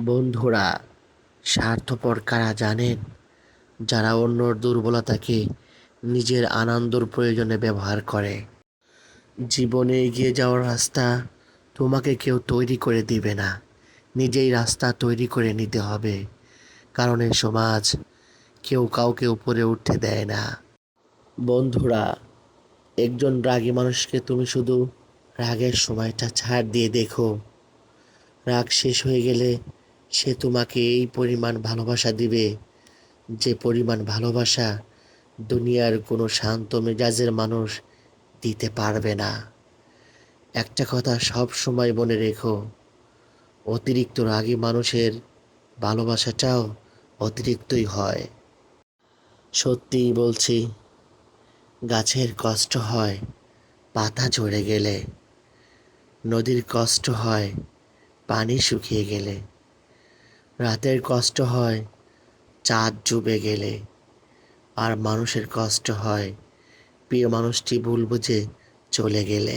বন্ধুরা, স্বার্থপর কারা জানেন? যারা অন্যর দুর্বলতাকে নিজের আনন্দর প্রয়োজনে ব্যবহার করে। জীবনে এগিয়ে যাওয়ার রাস্তা তোমাকে কেউ তৈরি করে দিবে না। নিজেই রাস্তা তৈরি করে নিতে হবে। কারণ এই সমাজ কেউ কাউকে উপরে উঠতে দেয় না। বন্ধুরা, একজন রাগী মানুষকে তুমি শুধু রাগের সময়টা ছাড় দিয়ে দেখো। রাগ শেষ হয়ে গেলে সে তোমাকে এই পরিমাণ ভালোবাসা দিবে। যে পরিমাণ ভালোবাসা দুনিয়ার কোনো শান্ত মেজাজের মানুষ দিতে পারবে না। একটা কথা সব সময় মনে রেখো, অতিরিক্ত রাগী মানুষের ভালোবাসাটাও অতিরিক্তই হয়। সত্যিই বলছি, গাছের কষ্ট হয়, পাতা ঝরে গেলে। নদীর কষ্ট হয়, পানি শুকিয়ে গেলে। রাতের কষ্ট হয়, চাঁদ ডুবে গেলে। আর মানুষের কষ্ট হয়, প্রিয় মানুষটি ভুল বুঝে চলে গেলে।